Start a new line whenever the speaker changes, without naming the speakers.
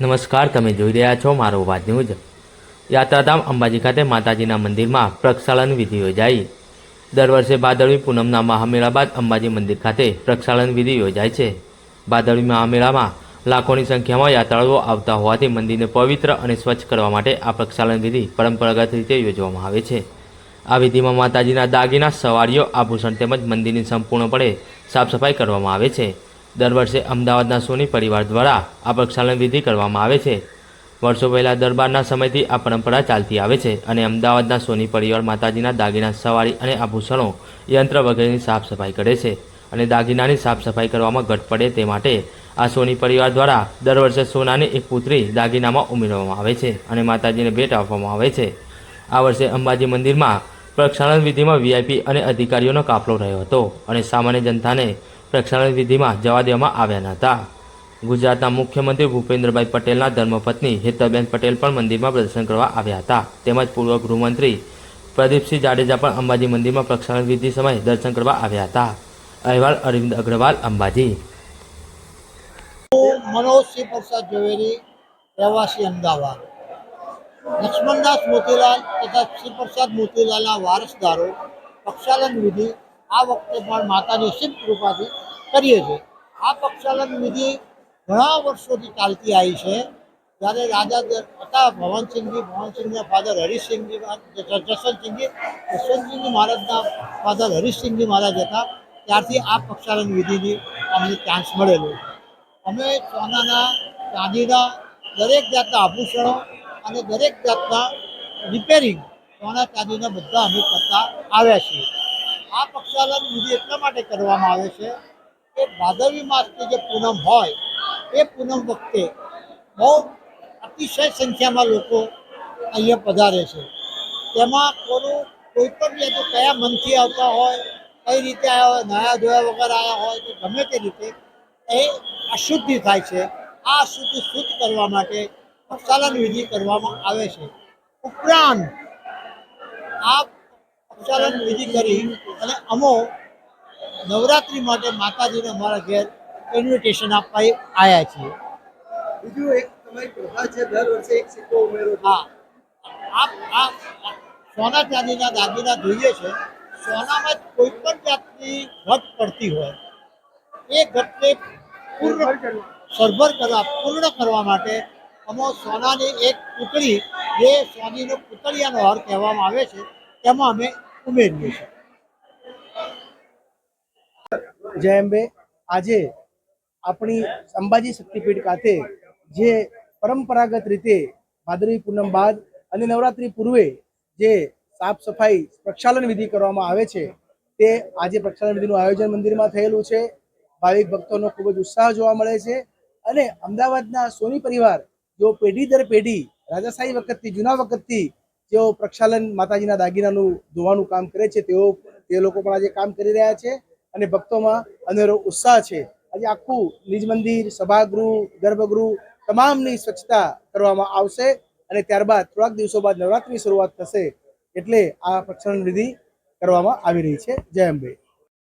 નમસ્કાર, તમે જોઈ રહ્યા છો મારો વાત ન્યૂઝ. યાત્રાધામ અંબાજી ખાતે માતાજીના મંદિરમાં પ્રક્ષાલન વિધિ યોજાઈ. દર વર્ષે ભાદરવી પૂનમના મહામેળા બાદ અંબાજી મંદિર ખાતે પ્રક્ષાલન વિધિ યોજાય છે. ભાદરવી મહામેળામાં લાખોની સંખ્યામાં યાત્રાળુઓ આવતા હોવાથી મંદિરને પવિત્ર અને સ્વચ્છ કરવા માટે આ પ્રક્ષાલન વિધિ પરંપરાગત રીતે યોજવામાં આવે છે. આ વિધિમાં માતાજીના દાગીના, સવારીઓ, આભૂષણ તેમજ મંદિરની સંપૂર્ણપણે સાફ સફાઈ કરવામાં આવે છે. દર વર્ષે અમદાવાદના સોની પરિવાર દ્વારા આ પ્રક્ષાલન વિધિ કરવામાં આવે છે. વર્ષો પહેલાં દરબારના સમયથી આ પરંપરા ચાલતી આવે છે અને અમદાવાદના સોની પરિવાર માતાજીના દાગીના, સવારી અને આભૂષણો યંત્ર વગેરેની સાફ સફાઈ કરે છે અને દાગીનાની સાફ સફાઈ કરવામાં ઘટ પડે તે માટે આ સોની પરિવાર દ્વારા દર વર્ષે સોનાની એક પુત્રી દાગીનામાં ઉમેરવામાં આવે છે અને માતાજીને ભેટ આપવામાં આવે છે. આ વર્ષે અંબાજી મંદિરમાં પ્રક્ષાલન વિધિમાં વીઆઈપી અને અધિકારીઓનો કાફલો રહ્યો હતો અને સામાન્ય જનતાને પ્રક્ષાલન વિધિમાં જવા દેવામાં આવ્યા હતા. ગુજરાતના મુખ્યમંત્રી ભૂપેન્દ્રભાઈ પટેલના ધર્મપત્ની હેતલબેન પટેલ પણ મંદિરમાં પ્રદર્શન કરવા આવ્યા હતા. તેમજ પૂર્વ ગૃહમંત્રી પ્રદીપસિંહ જાડેજા પણ અંબાજી મંદિરમાં પ્રક્ષાલન વિધિ સમયે દર્શન કરવા આવ્યા હતા. અહેવાલ અરવિંદ અગ્રવાલ, અંબાજી.
હું મનોજસિંહ પ્રસાદ ઝવેરી રહેવાસી અમદાવાદ. લક્ષ્મણદાસ મોતીલાલ તથા શ્રી પ્રસાદ મોતીલાલના વારસદારો, પ્રક્ષાલન વિધિ આ વખતે પણ માતાની શિવ કૃપાથી કરીએ છીએ. આ પક્ષાલન વિધિ ઘણા વર્ષોથી ચાલતી આવી છે. જ્યારે રાજા હતા ભવનસિંહજી, ભવનસિંહના ફાધર હરિસિંહજી જસવંતસિંહજી જસવંતસિંહજી મહારાજના ફાધર હરિસિંહજી મહારાજ હતા. ત્યારથી આ પક્ષાલન વિધિની અમને ચાન્સ મળેલો અમે સોનાના, ચાંદીના દરેક જાતના આભૂષણો અને દરેક જાતના રિપેરિંગ સોના, ચાંદીના બધા અમે કરતા આવ્યા છીએ. આ પક્ષાલન વિધિ એટલા માટે કરવામાં આવે છે કે ભાદરવી માસની જે પૂનમ હોય, એ પૂનમ વખતે બહુ અતિશય સંખ્યામાં લોકો અહીંયા પધારે છે. તેમાં કોનું કોઈ પણ જાતનું કયા મનથી આવતા હોય, કઈ રીતે આવ્યા હોય નયા ધોયા વગર આવ્યા હોય કે ગમે તે રીતે એ અશુદ્ધિ થાય છે. આ અશુદ્ધિ શુદ્ધ કરવા માટે પ્રક્ષાલન વિધિ કરવામાં આવે છે. ઉપરાંત આ પ્રક્ષાલન વિધિ કરી. અને અમો નવરાત્રિ માટે માતાજીને અમારા ઘેર ઇન્વિટેશન આપવા આવ્યા છીએ.
બીજું એક તમારી પ્રથા છે દર વર્ષે એક સિક્કો ઉમેરો.
હા. આ આ સોના ચાંદીના દાગીના જોઈએ છે. સોનામાં કોઈ પણ જાતની ઘટ પડતી હોય. એ ઘટને પૂર્ણ સરભર કરવા પૂર્ણ કરવા માટે અમો સોનાની એક પૂતળી જે સોનીનો પૂતળિયાનો હાર કહેવામાં આવે છે તેમાં અમે ઉમેરીએ છે
જય અંબે. આજે આપણી અંબાજી શક્તિપીઠ ખાતે જે પરંપરાગત રીતે ભાદરવી પૂનમ બાદ અને નવરાત્રી પૂર્વે જે સાફ સફાઈ પ્રક્ષાલન વિધિ કરવામાં આવે છે, તે આજે પ્રક્ષાલન વિધિનું આયોજન મંદિરમાં થયેલું છે. ભાવિક ભક્તોનો ખૂબ જ ઉત્સાહ જોવા મળે છે અને અમદાવાદના સોની પરિવાર જો પેઢી દર પેઢી રાજાશાહી વખતથી, જૂના વખતથી જેઓ પ્રક્ષાલન માતાજીના દાગીનાનું ધોવાનું કામ કરે છે, તેઓ તે લોકો પણ આજે કામ કરી રહ્યા છે અને ભક્તોમાં અનેરો ઉત્સાહ છે. આજે આખું નિજ મંદિર, સભાગૃહ, ગર્ભગૃહ તમામની સ્વચ્છતા કરવામાં આવશે અને ત્યારબાદ થોડાક દિવસો બાદ નવરાત્રિની શરૂઆત થશે એટલે આ પ્રક્ષાલન વિધિ કરવામાં આવી રહી છે. જય અંબે.